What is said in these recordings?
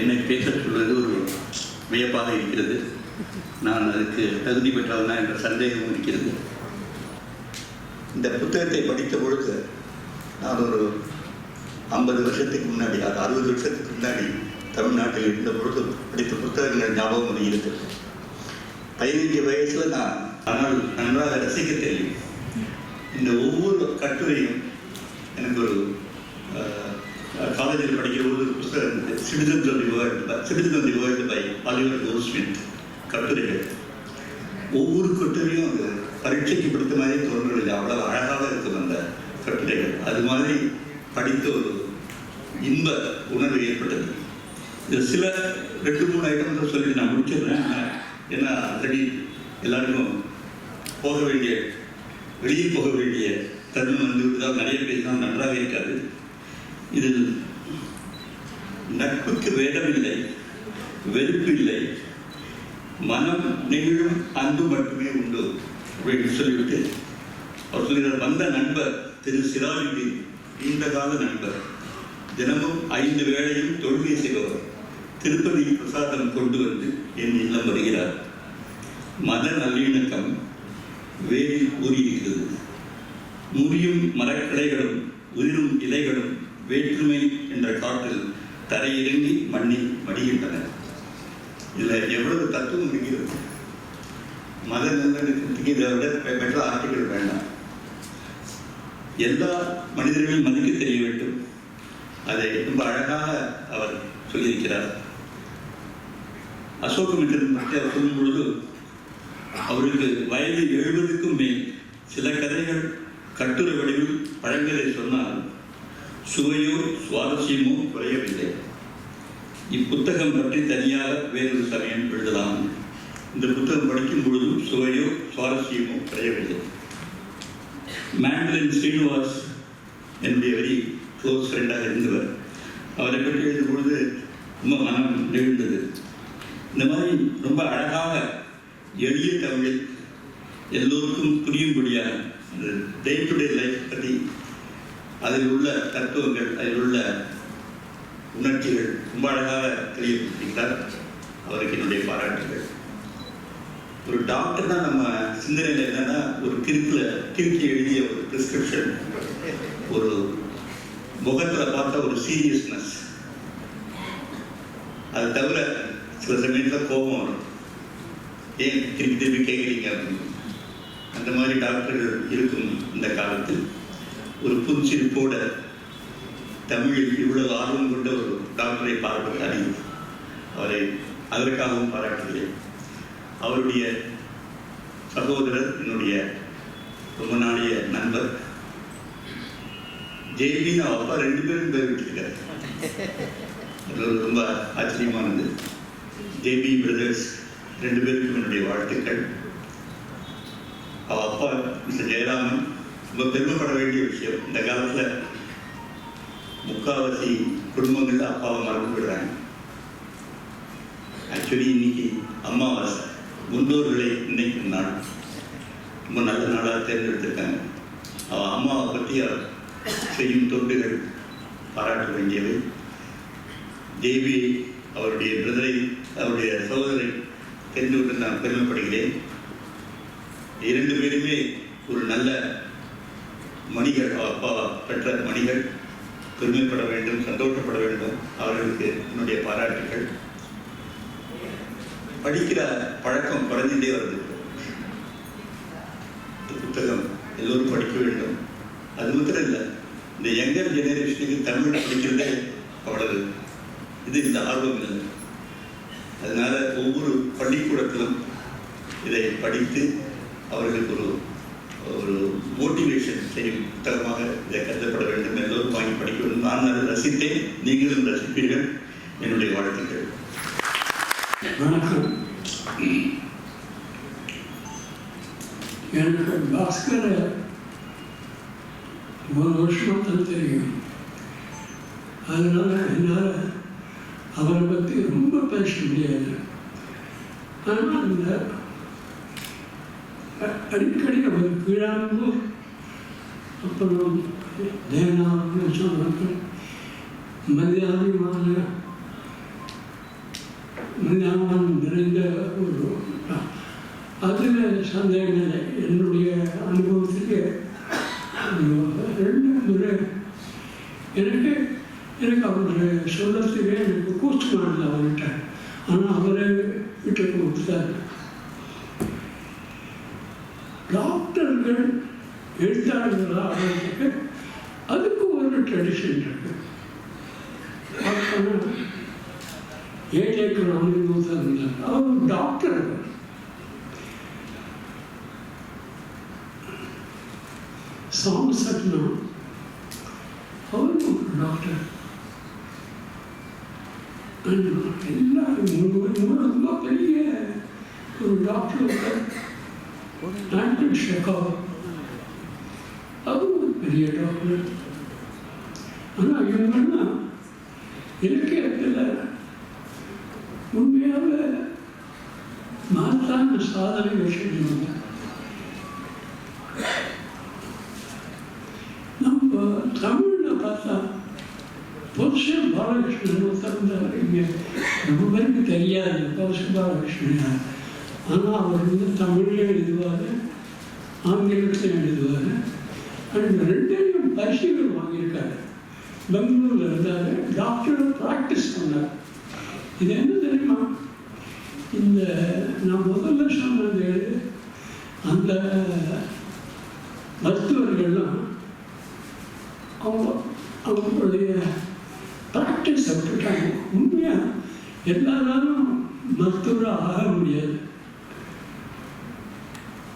என்னை பேச சொல்வது ஒரு வியப்பாக இருக்கிறது. நான் அதுக்கு தகுதி பெற்றவனா என்ற சந்தேகம் இருக்கிறது. இந்த புத்தகத்தை படித்த பொழுது நான் ஒரு ஐம்பது வருஷத்துக்கு முன்னாடி அது அறுபது வருஷத்துக்கு முன்னாடி தமிழ்நாட்டில் இருந்த பொழுது படித்த புத்தகங்கள் ஞாபகம் வருகிறது. பதினஞ்சு வயசுல நான் ஆனால் நன்றாக ரசிக்க தெரியும் இந்த ஒவ்வொரு கட்டுரையும் எனக்கு ஒரு காலேஜில் படிக்கிற ஒரு புத்தகம் இருந்தது citizens of the world citizen of the world by Oliver Goldsmith கட்டுரைகள். ஒவ்வொரு கட்டுரையும் அது பரீட்சைக்கு படித்த மாதிரி தோன்றவில்லை அவ்வளவு அழகாக இருக்கும் அந்த கட்டுரைகள். அது மாதிரி படித்த ஒரு இன்ப உணர்வு ஏற்பட்டது. இது சில ரெண்டு மூணு ஐட்டம் சொல்லி நான் முடிச்சிடுறேன். ஏன்னா ஆல்ரெடி எல்லாருக்கும் போக வேண்டிய வெளியே போக வேண்டிய தருணம் வந்து விட்டதால் நிறைய பேசினா நன்றாக இருக்காது. இதில் நட்புக்கு வேடமில்லை வெறுப்பில்லை. மனம் நெகிழும் அன்பு மட்டுமே உண்டு அப்படின்னு சொல்லிவிட்டு அவர் சொல்கிறார் வந்த நண்பர் திரு சிராஜுதீன் இந்த கால நண்பர். தினமும் ஐந்து வேளையும் தொழுகை செய்பவர். திருப்பதி பிரசாதம் கொண்டு வந்து என் இல்லம் வருகிறார். மத நல்லிணக்கம் வேலில் ஊறியிருக்கிறது. முறியும் மரக்கிளைகளும் உயிரும் இலைகளும் வேற்றுமை என்ற காற்றில் தரையிறங்கி மண்ணில் வடிகின்றன. இதில் எவ்வளவு தத்துவம் இருக்கிறது? மத நல்லிணக்கத்துக்கு இதை விட பெற்ற ஆர்டிகள் வேண்டாம். எல்லா மனிதர்களையும் மதிக்க தெரிய வேண்டும். அதை ரொம்ப அழகாக அவர் சொல்லியிருக்கிறார். அசோகமித்திரன் பற்றி அவர் சொல்லும் பொழுது அவருக்கு வயது எழுபதுக்கும் மேல் சில கதைகள் கட்டுரை வடிவில் பழங்கதை சொன்னால் சுவையோ சுவாரஸ்யமோ குறையவில்லை. இப்புத்தகம் பற்றி தனியாக வேறொரு சமயம் எழுதலாம். இந்த புத்தகம் படிக்கும் பொழுதும் சுவையோ சுவாரஸ்யமோ குறையவில்லை. மேண்டலின் ஸ்ரீனிவாஸ் என்னுடைய வெரி க்ளோஸ் ஃப்ரெண்டாக இருந்தவர். அவரை பற்றி எழுதும் பொழுது ரொம்ப மனம் நெகிழ்ந்தது. இந்த மாதிரி ரொம்ப அழகாக எளிய தமிழில் எல்லோருக்கும் புரியும்படியாக டே டு டே லைஃப் பற்றி அதில் உள்ள தத்துவங்கள் அதில் உள்ள உணர்ச்சிகள் ரொம்ப அழகாக தெளிவுபடுத்திக்கிறார் அவருக்கு என்னுடைய பாராட்டுகள். ஒரு டாக்டர்னா நம்ம சிந்தனையில் என்னன்னா ஒரு கிறுக்கில் கிறுக்கி எழுதிய ஒரு பிரிஸ்கிரிப்ஷன் ஒரு முகத்தில் பார்த்த ஒரு சீரியஸ்னஸ் அது தவிர சில சமயத்தில் கோபம் வரும். ஏன் திருப்பி திருப்பி கேட்குறீங்க அப்படின்னு. அந்த மாதிரி டாக்டர்கள் இருக்கும் இந்த காலத்தில். ஒரு புன்சிரிப்போட தமிழில் இவ்வளவு ஆர்வம் கொண்ட ஒரு டாக்டரை பாராட்ட அறிவு. அவரை அதற்காகவும் பாராட்டுகிறேன். அவருடைய சகோதரர் என்னுடைய ரொம்ப நாளைய நண்பர் ஜேபின்னு அப்பா ரெண்டு பேரும் பேர் விட்டுருக்காரு அது ரொம்ப ஆச்சரியமானது. ஜேபி பிரதர்ஸ் ரெண்டு பேருக்கும் என்னுடைய வாழ்த்துக்கள். அவ அப்பா மிஸ்டர் ஜெயராமன் ரொம்ப பெருமைப்பட வேண்டிய விஷயம் இந்த காலத்தில் முக்காவாசி குடும்பங்களில் அப்பாவை மறந்து விடுறாங்க ஆக்சுவலி இன்னைக்கு அமாவாசை முன்னோர்களை இன்னைக்கு நாள் ரொம்ப நல்ல நாளாக தேர்ந்தெடுத்திருக்காங்க. அவள் அம்மாவை பற்றி செய்யும் தொண்டுகள் பாராட்ட வேண்டியவை. தேவி அவருடைய பிரதரை அவருடைய சகோதரை தெரிந்து கொண்டு நான் பெருமைப்படுகிறேன். இரண்டு பேருமே ஒரு நல்ல மணிகள் அப்பா பெற்ற மணிகள் பெருமைப்பட வேண்டும் சந்தோஷப்பட வேண்டும். அவர்களுக்கு என்னுடைய பாராட்டுகள். படிக்கிற பழக்கம் குறைஞ்சிட்டே வருது. புத்தகம் எல்லோரும் படிக்க வேண்டும். அது மாத்திரம் இல்லை இந்த யங்கர் ஜெனரேஷனுக்கு தமிழ் படிக்கிறதே அவ்வளவு. இது இந்த ஆர்வம் இல்லை. அதனால ஒவ்வொரு பள்ளிக்கூடத்திலும் இதை படித்து அவர்களுக்கு ஒரு மோட்டிவேஷன் புத்தகமாக இதை கருதப்பட வேண்டும் எல்லோரும் வாங்கி படிக்க வேண்டும் நான் அதை ரசித்தேன். நீங்களும் ரசிப்பீர்கள். என்னுடைய வாழ்த்துக்கள். வணக்கம். எனக்கு பாஸ்கரை ஒரு வருஷம் தான் தெரியும். அதனால என்னால் அவரை பற்றி ரொம்ப பேச முடியாது. ஆனால் இந்த அடிக்கடி அவர் கீழாம்பூர் அப்புறம் தேனாவுக்கு சொன்னார்கள் மரியாதைமான பரிணாமம் நிறைந்த ஒரு அதில் சந்தேகம் இல்லை என்னுடைய அனுபவத்துக்கு ரெண்டு முறை எனக்கு எனக்கு அவர் சொல்லத்துக்கே எனக்கு கூச்சமானது அவர்கிட்ட. ஆனால் அவரை விட்டு கொடுத்தார் டாக்டர்கள் எழுத்தாளர்களாக ஆகிறதுக்கு அதுக்கு ஒரு ட்ரெடிஷன் இருக்கு பார்த்தோன்னா ஏழைக்கு ராமலிங்கத்தான் இருந்தார் அவர் டாக்டர் அவர். சாமசட்னா அவரும் ஒரு டாக்டர் எல்லாரும் மூணு ரொம்ப பெரிய ஒரு டாக்டர் ஆண்டன் ஷெகாவ் அவரும் ஒரு பெரிய டாக்டர் ஆனால் இவங்கெல்லாம் இலக்கியத்தில் உண்மையாக மகத்தான சாதனைகள் செஞ்சவங்க நம்ம தமிழில் பார்த்தா பொருஷன் பாலகிருஷ்ணன் ஒருத்தர் இங்கே ரொம்ப பேருக்கு தெரியாது. பொருஷன் பாலகிருஷ்ணன். ஆனால் அவர் வந்து தமிழ்லையும் எழுதுவார் ஆங்கிலத்திலையும் எழுதுவார். அண்ட் ரெண்டையும் பரிசுகள் வாங்கியிருக்காரு. பெங்களூரில் இருந்தார். டாக்டர் ப்ராக்டிஸ் பண்ணார். இது என்ன தெரியுமா இந்த நான் முதல்ல சொன்னது அந்த மருத்துவர்கள்லாம் அவங்க அவங்களுடைய ப்ராக்டிஸ் விட்டுட்டாங்க உண்மையாக எல்லாராலும் மருத்துவராக ஆக முடியாது.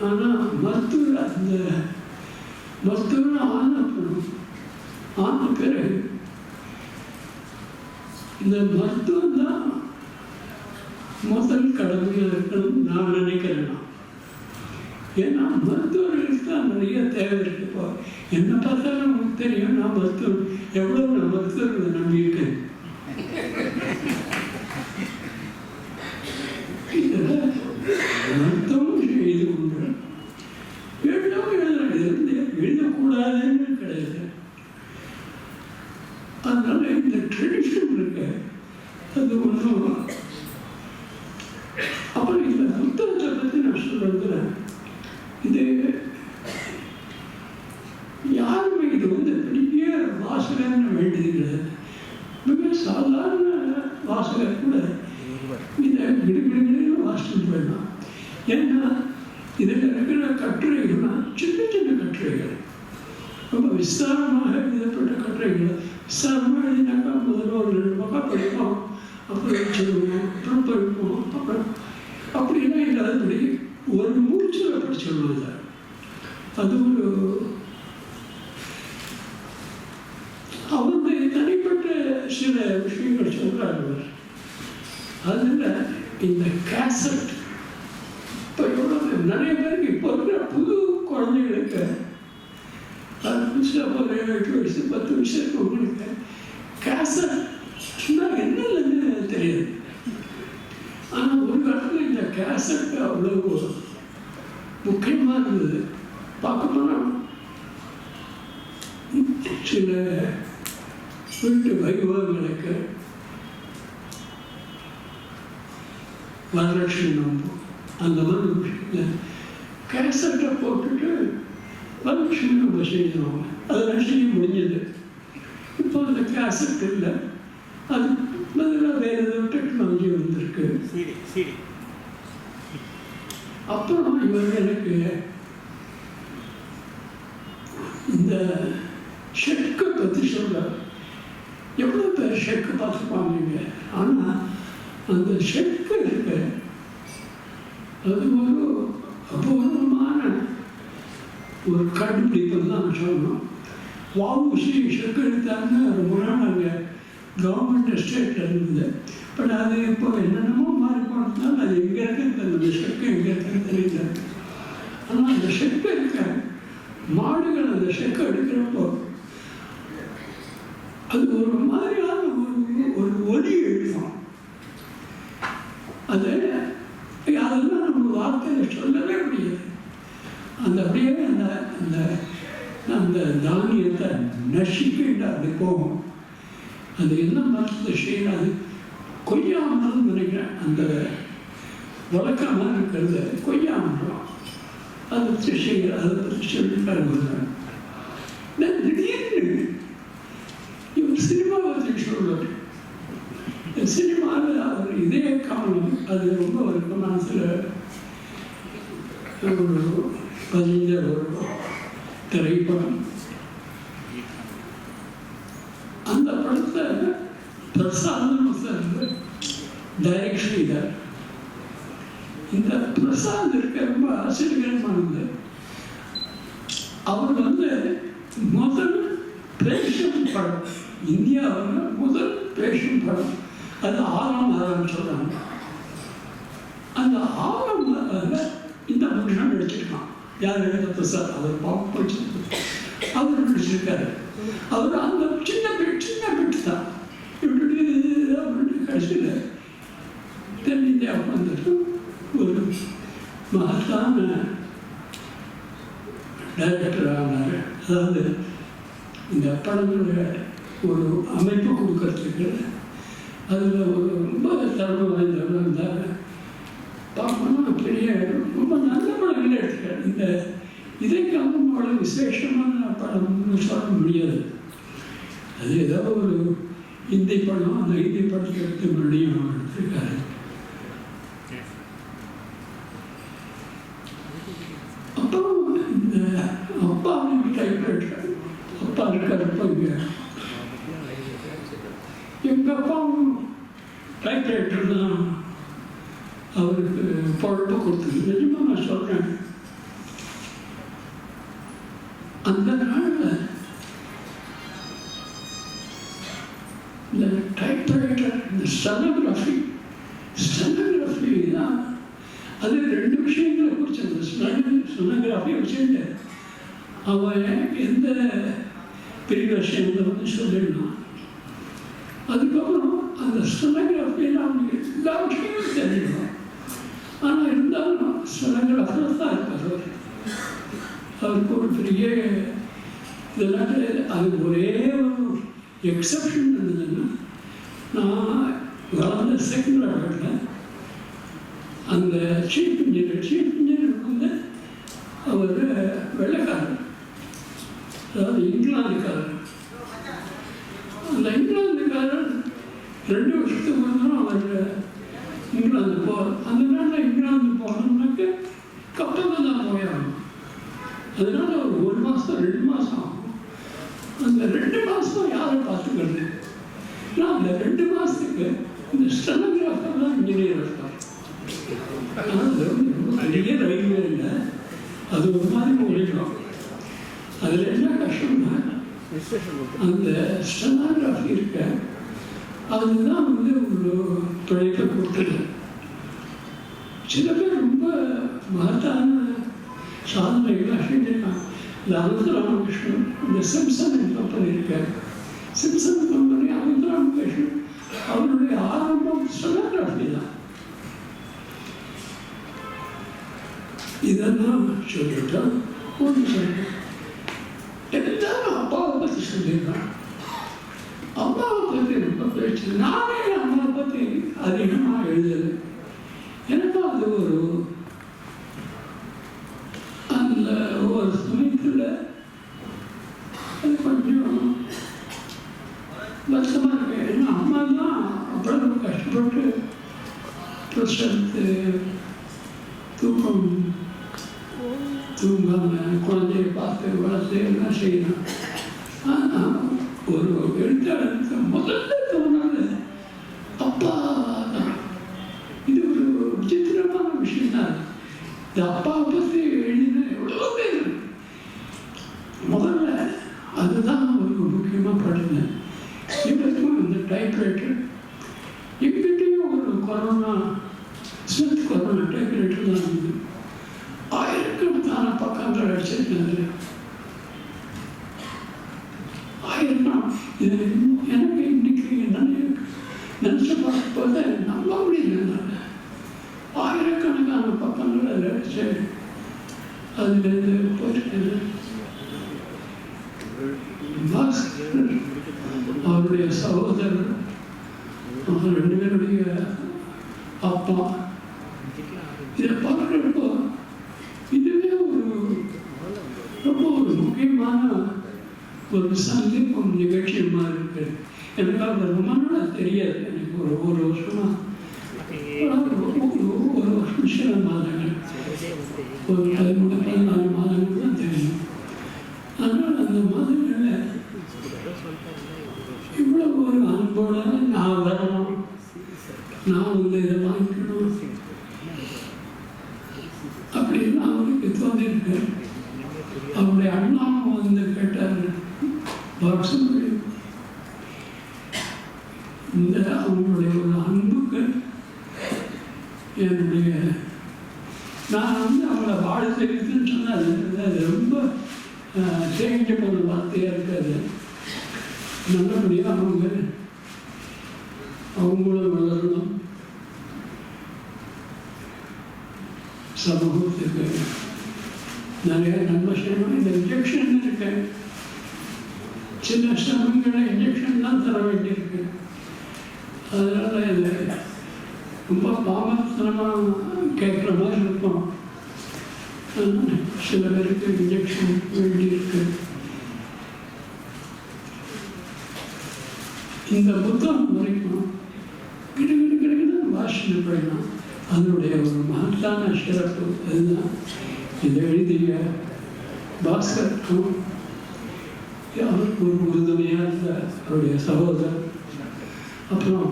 ஆனால் மருத்துவர் அந்த மருத்துவர் ஆன ஆன பிறகு இந்த மருத்துவ தான் முதல் நான் நினைக்கிறேன். ஏன்னா மருத்துவர்களுக்கு தான் நிறைய தேவை இருக்கு. இப்போ என்ன பார்த்தாலும் நமக்கு தெரியும் நான் மருத்துவம் எவ்வளோ நான் மருத்துவர்களை நம்பி இதில் மருத்துவம் செய்து கொண்டு எழுதாம எழுதுறேன் இது வந்து எழுதக்கூடாதுன்னு கிடையாது அதனால இந்த ட்ரெடிஷன் இருக்கு அது ஒன்றும் அப்புறம் இந்த புத்தகத்தை பற்றி நான் சொல்றேன் இது யாருமே இது வந்து பெரிய வாசகன்னு வேண்டியது கிடையாது மிக சாதாரண வாசகர் கூட இதை கிடுகிடுகிடுன்னு வாசிச்சுட்டு ஏன்னா இதில் இருக்கிற கட்டுரைகள்லாம் சின்ன சின்ன கட்டுரைகள். ரொம்ப விசாரமாக எழுதப்பட்ட கட்டுரைகள். விசாரமாக எழுதினாக்கா முதல்ல ஒரு ரெண்டு பக்கம் படிப்போம் அப்புறம் சொல்லுவோம் அப்புறம் படிப்போம் அப்புறம் அப்படின்னா இல்லாதபடி ஒரு மூச்சில் படிச்சிருவாங்க அது ஒரு அவருடைய தனிப்பட்ட சில விஷயங்கள் சொல்றார் அவர் அதில் இந்த கேசட் இப்போ எவ்வளோ நிறைய பேருக்கு இப்போ இருக்கிற புது குழந்தைகளுக்கு அது புதுசாக ஒரு எட்டு வயசு பத்து வயசு உங்களுக்கு. கேசட் சொன்னால் என்னன்னு தெரியாது. ஆனால் ஒரு காலத்தில் இந்த கேசட் அவ்வளோ முக்கியமாக இருந்தது பார்க்க போனால் சில வீட்டு வைபவங்களுக்கு வரலட்சுமி நோம்பு அந்த மாதிரி விஷயத்தில் கேசட்டை போட்டுட்டு வரலட்சுமி நோம்பு செய்யணும். அதெல்லாம் செய்ய முடிஞ்சது இப்போ அந்த கேசட் இல்லை. அது பதிலாக வேறு ஏதோ டெக்னாலஜி வந்திருக்கு. அப்புறம் இவர் எனக்கு இந்த ஷெக்கை பற்றி சொல்றார். எவ்வளோ பேர் ஷெக்கு பார்த்துப்பாங்க ஆனால் அந்த ஷெக்கு இருக்கு அது ஒரு அபூர்வமான ஒரு கண்டுபிடிப்பது தான் சொல்லணும். வாவுசி ஷெக்கு எடுத்தாருன்னு ரொம்ப நாள் அங்கே கவர்மெண்ட் எஸ்டேட்டில் இருந்தது. பட் அது இப்போ என்னென்னமோ மாறி போனதுனால அது எங்கே இருக்குன்னு அந்த ஷெக்கு எங்கே இருக்குன்னு தெரியல. ஆனால் அந்த ஷெக்கு இருக்க மாடுகள் அந்த ஷெக்கு எடுக்கிறப்போ அது ஒரு மாதிரியான ஒரு ஒரு ஒலி எழுதும் அது அதெல்லாம் நம்ம வார்த்தையில் சொல்லவே முடியாது அந்த அப்படியே அந்த அந்த அந்த தானியத்தை நசுக்கிட்டு அப்படி போகும். அது என்ன மரத்தை செய்யணும் அது கொய்யா மரம் நினைக்கிறேன் அந்த வழக்கமாக இருக்கிறது கொய்யாமரம். அதை பற்றி செய்கிற அதை பற்றி சொல்லிட்டாங்க நான் திடீர்னு இவர் சினிமாவை பற்றி சொல்றாரு சினிமாவில் அவர் இதே காலம் அது ரொம்ப அவருக்கு மனசில் பதினஞ்சாவது பதிஞ்ச திரைப்படம் அந்த படத்தை பிரசாதம் சார் டைரக்ஷன் இதை இந்த பிரசாந்த் இருக்க ரொம்ப ஆச்சரியமானது அவர் வந்து முதல் பேஷன் படம் இந்தியாவில் முதல் பேஷன் படம். அது ஆறாம் மாதம் சொல்கிறாங்க அந்த ஆறாம் இந்த மனுஷன் நடிச்சிருக்கான். யார் எழுத பிரசாத் அவர் பாவம் படிச்சிருக்காரு அவர் நடிச்சிருக்காரு. அவர் அந்த சின்ன பெட் சின்ன பெட் தான் இப்படி அப்படின்னு கடைசியில் தென்னிந்தியாவுக்கு வந்துட்டு ஒரு மகத்தான டைரக்டர் ஆனார் அதாவது இந்த படங்களுடைய ஒரு அமைப்பு கொடுக்கறதுக்கு அதில் ஒரு ரொம்ப திறமை வாய்ந்தவர்கள் இருந்தார். பார்க்கணும் பெரிய ரொம்ப நல்ல படங்கள் எடுத்துக்காரு இந்த இதைக்காக அவ்வளோ விசேஷமான படம்னு சொல்ல முடியாது. அது ஏதோ ஒரு இந்தி படம் அந்த இந்தி படத்தை எடுத்து மறுபடியும் அவர் எடுத்திருக்காரு அப்புறம் இந்த அப்பாவின் டைப்ரைட்டர் அப்பா இருக்கிறப்ப இங்கே எங்கள் அப்பாவும் டைப்ரைட்டர் தான் அவருக்கு பொழப்பு கொடுத்தது. நிஜமாக நான் சொல்கிறேன் அந்த நாளில் இந்த டைப்ரைட்டர் இந்த ஸ்டெனோகிராஃபி ஸ்டெனோகிராஃபி தான் அது ரெண்டு விஷயங்களை குறித்து அந்த ஸ்டெனோகிராஃபி வச்சுட்டு அவன் எந்த பெரிய விஷயங்களை வந்து சொல்லிடலாம் அதுக்கப்புறம் அந்த ஸ்டெனோகிராஃபியில் அவனுக்கு எல்லா விஷயங்களும் தெரியணும் ஆனால் இருந்தாலும் ஸ்டெனோகிராஃபில் தான் இருப்பார் அவர் அவருக்கு ஒரு பெரிய இதெல்லாம் அது ஒரே ஒரு எக்ஸப்ஷன் இருந்ததுன்னா நான் வளர்ந்த செகண்ட் ராக்கெட்டில் அந்த சீஃப் இன்ஜினியர் சீஃப் இன்ஜினியர் வந்து அவர் வெள்ளைக்காரர் அதாவது இங்கிலாந்துக்காரர் அந்த இங்கிலாந்துக்காரர் ரெண்டு வருஷத்துக்கு முன்னாடி அவர் இங்கிலாந்து போகிறார் அந்த நாட்டில் இங்கிலாந்து போனோம்னாக்க கப்பலில் தான் போயாகணும் அதனால ஒரு ஒரு மாதம் ரெண்டு மாதம் ஆகும். அந்த ரெண்டு மாதம் யாரை பார்த்துக்கிறது? நான் அந்த ரெண்டு மாதத்துக்கு இந்த ஸ்டெனோகிராஃபர் தான் இன்ஜினியர் இருப்பார் ஆனால் ரயில்வே இல்லை. அது ஒரு மாதிரி ஒழிக்கும் அதில் என்ன கஷ்டம்னா அந்த ஸ்டெனோகிராஃபி இருக்க அதுதான் வந்து ஒரு பிழைப்பை கொடுத்தது சில பேர் ரொம்ப மகத்தான சாதனைகளாக செஞ்சிருக்காங்க இந்த அனந்த ராமகிருஷ்ணன் இந்த சிம்சன் கம்பெனி இருக்கார். சிம்சன் கம்பெனி அனந்த ராமகிருஷ்ணன் அவருடைய ஆரம்பம் ஸ்டெனோகிராஃபி தான் இதெல்லாம் சொல்லிட்டோம் ஒன்று சொல்லிட்டோம் எல்லாரும் அப்பாவை பற்றி சொல்லிடுறான் அம்மாவை பற்றி ரொம்ப பேச்சு. நானே அம்மாவை பற்றி அதிகமாக எழுதலை. எனக்கும் அது ஒரு அந்த ஒரு சமயத்தில் அது கொஞ்சம் வருத்தமாக இருக்கு ஏன்னா அம்மா தான் அவ்வளவு கஷ்டப்பட்டு பிரசத்து தூக்கம் தூங்காம குழந்தைய பார்த்து வளர்த்து எல்லாம் செய்யணும் ஆனால் ஒரு எழுத்தாளருக்கு முதல்ல தோணாது அப்பா தான் இது ஒரு விசித்திரமான விஷயம் தான் இந்த அப்பாவை பற்றி எழுதின எவ்வளோ பேர் முதல்ல அதுதான் ஒரு முக்கியமாக படித்தேன் இவருக்கும் இந்த டைப்ரைட்டர் எங்கிட்டையும் ஒரு கொரோனா ஸ்மித் கொரோனா டைப்ரைட்டர் தான் இருந்தது ஆயிரக்கணக்கான பக்கங்கள் அடிச்சிருக்கிறது ஆயிரம் இது எனக்கு இன்னைக்கு என்னன்னு நினச்சி பார்க்கும்போது நம்ப முடியல என்னால. ஆயிரக்கணக்கான பக்கங்கள் அதில் அடிச்சு அவருடைய சகோதரர் அவர் ரெண்டு பேருடைய அப்பா. இதை பார்க்குறப்போ இதுவே ஒரு ரொம்ப ஒரு முக்கியமான ஒரு சந்திப்பும் நிகழ்ச்சியுமா இருக்கு? எனக்கு அது ரொம்ப நாளாக தெரியாது. எனக்கு ஒரு ஒரு வருஷமாக ஒரு மாதங்கள் ஒரு பதிமூணு பதினாலு மாதங்கள் தான் தெரியும் ஆனால் அந்த மாதங்களில் இவ்வளவு ஒரு அன்போட நான் வரணும் நான் வந்து இதை வாங்கிக்கணும் அப்படின்னு அவருக்கு தோன்றிருக்கு அவருடைய அண்ணாவும் வந்து கேட்டார் வாட்ஸ்அப்பில் இந்த அவங்களுடைய ஒரு அன்புக்கு என்னுடைய நான் வந்து அவங்கள வாழ்த்துக்குன்னு சொன்னால் அது ரொம்ப தேங்கிட்ட போன வார்த்தையாக இருக்காது. நல்லபடியாக அவங்க அவங்களும் வளரணும். சமூகத்துக்கு நிறைய நன்மை செய்யணும். இந்த இன்ஜெக்ஷன் இருக்கு. சின்ன சமயங்களில் இன்ஜெக்ஷன் தான் தர வேண்டியிருக்கு. அதனால இது ரொம்ப பாவத்தனமாக கேட்குற மாதிரி இருக்கும் சில பேருக்கு இன்ஜெக்ஷன் வேண்டியிருக்கு இந்த புத்தகம் வரைக்கும் கிடுகிடு கிடுகிடு வாசனை பண்ணலாம் அதனுடைய ஒரு மகத்தான சிறப்பு அதுதான் இதை எழுதிய பாஸ்கருக்கும் அவருக்கு ஒரு உறுதுணையாக இருந்த அவருடைய சகோதரர் அப்புறம்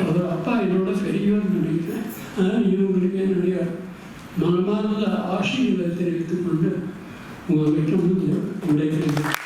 அவர் அப்பா என்னோட பெரியவர்னு நினைக்கிறேன் அதனால் இவங்களுக்கு என்னுடைய மனமார்ந்த ஆசைகளை தெரிவித்துக் கொண்டு உங்களுக்கு வந்து விடைபெறுகிறேன்